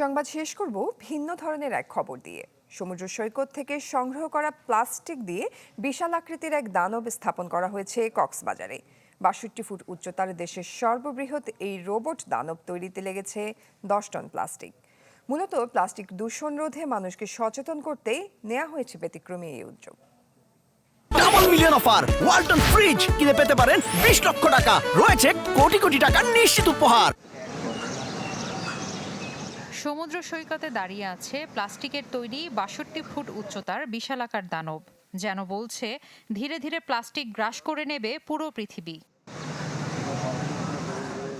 সংবাদ শেষ করব ভিন্ন ধরনের এক খবর দিয়ে। সমুদ্র সৈকত থেকে সংগ্রহ করা প্লাস্টিক দিয়ে বিশাল আকৃতির এক দানব স্থাপন করা হয়েছে কক্সবাজারে। বাষট্টি ফুট উচ্চতার দেশের সর্ববৃহৎ এই রোবট দানব তৈরিতে লেগেছে দশ টন প্লাস্টিক। মূলত প্লাস্টিক দূষণ রোধে মানুষকে সচেতন করতে নেওয়া হয়েছে ব্যতিক্রমী এই উদ্যোগ। Double million offer Walton fridge কিনে পেতে পারেন বিশ লক্ষ টাকা। রয়েছে কোটি কোটি টাকার নিশ্চিত উপহার। সমুদ্র সৈকতে দাঁড়িয়ে আছে প্লাস্টিকের তৈরি বাষট্টি ফুট উচ্চতার বিশালাকার দানব, যেন বলছে ধীরে ধীরে প্লাস্টিক গ্রাস করে নেবে পুরো পৃথিবী।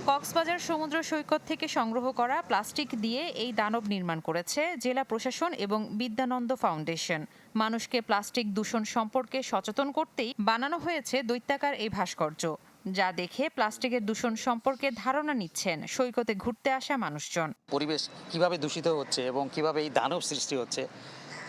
কক্সবাজার সমুদ্র সৈকত থেকে সংগ্রহ করা প্লাস্টিক দিয়ে এই দানব নির্মাণ করেছে জেলা প্রশাসন এবং বিদ্যানন্দ ফাউন্ডেশন। মানুষকে প্লাস্টিক দূষণ সম্পর্কে সচেতন করতেই বানানো হয়েছে দৈত্যাকার এই ভাস্কর্য। যা দেখে প্লাস্টিকের দূষণ সম্পর্কে ধারণা নিচ্ছেন। সৈকতে ঘুরতে আসা মানুষজন। পরিবেশ কীভাবে দূষিত হচ্ছে এবং কীভাবে এই দানব সৃষ্টি হচ্ছে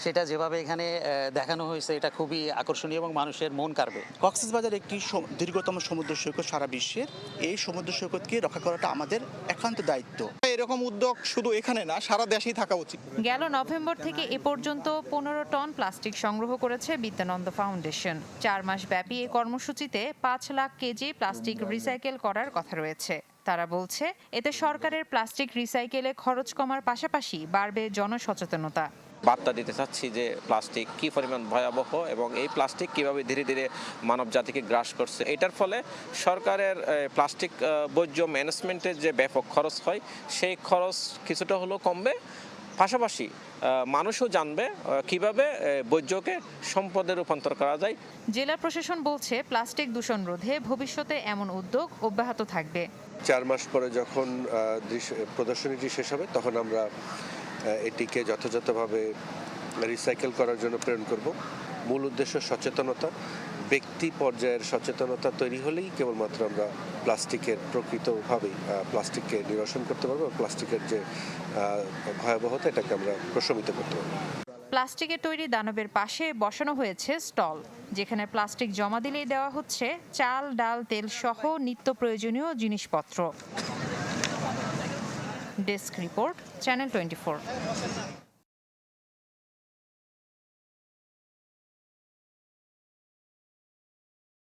সেটা যেভাবে এখানে দেখানো হয়েছে এটা খুবই আকর্ষণীয় এবং মানুষের মন কাড়বে। কক্সবাজার একটি দীর্ঘতম সমুদ্র সৈকত সারা বিশ্বের। এই সমুদ্র সৈকতকে রক্ষা করাটা আমাদের একান্ত দায়িত্ব। এরকম উদ্যোগ শুধু এখানে না, সারা দেশেই থাকা উচিত। গেল নভেম্বর থেকে এ পর্যন্ত পনেরো টন প্লাস্টিক সংগ্রহ করেছে বিদ্যানন্দ ফাউন্ডেশন। চার মাস ব্যাপী এই কর্মসূচিতে পাঁচ লাখ কেজি প্লাস্টিক রিসাইকেল করার কথা রয়েছে। তারা বলছে, এতে সরকারের প্লাস্টিক রিসাইকেলে খরচ কমার পাশাপাশি বাড়বে জনসচেতনতা। বার্তা দিতে চাচ্ছি যে প্লাস্টিক কি পরিমাণ ভয়াবহ এবং এই প্লাস্টিক কীভাবে ধীরে ধীরে মানব জাতিকে গ্রাস করছে? এটার ফলে সরকারের প্লাস্টিক বর্জ্য ম্যানেজমেন্টের যে ব্যাপক খরচ হয়, সেই খরচ কিছুটা হলেও কমবে। পাশাপাশি মানুষও জানবে কীভাবে বর্জ্যকে সম্পদে রূপান্তর করা যায়। জেলা প্রশাসন বলছে প্লাস্টিক দূষণ রোধে ভবিষ্যতে এমন উদ্যোগ অব্যাহত থাকবে। চার মাস পরে যখন প্রদর্শনীটি শেষ হবে তখন আমরা এটিকে যথাযথভাবে রিসাইকেল করার জন্য প্রেরণ করব। মূল উদ্দেশ্য সচেতনতা ব্যক্তি পর্যায়ের সচেতনতা তৈরি হলেই কেবলমাত্র আমরা প্লাস্টিকের প্রকৃতভাবেই প্লাস্টিককে নিরসন করতে পারব প্লাস্টিকের যে ভয়াবহতা, এটাকে আমরা প্রশমিত করতে পারব। প্লাস্টিকের তৈরি দানবের পাশে বসানো হয়েছে স্টল, যেখানে প্লাস্টিক জমা দিলেই দেওয়া হচ্ছে চাল, ডাল, তেল সহ নিত্য প্রয়োজনীয় জিনিসপত্র। Desk report, channel twenty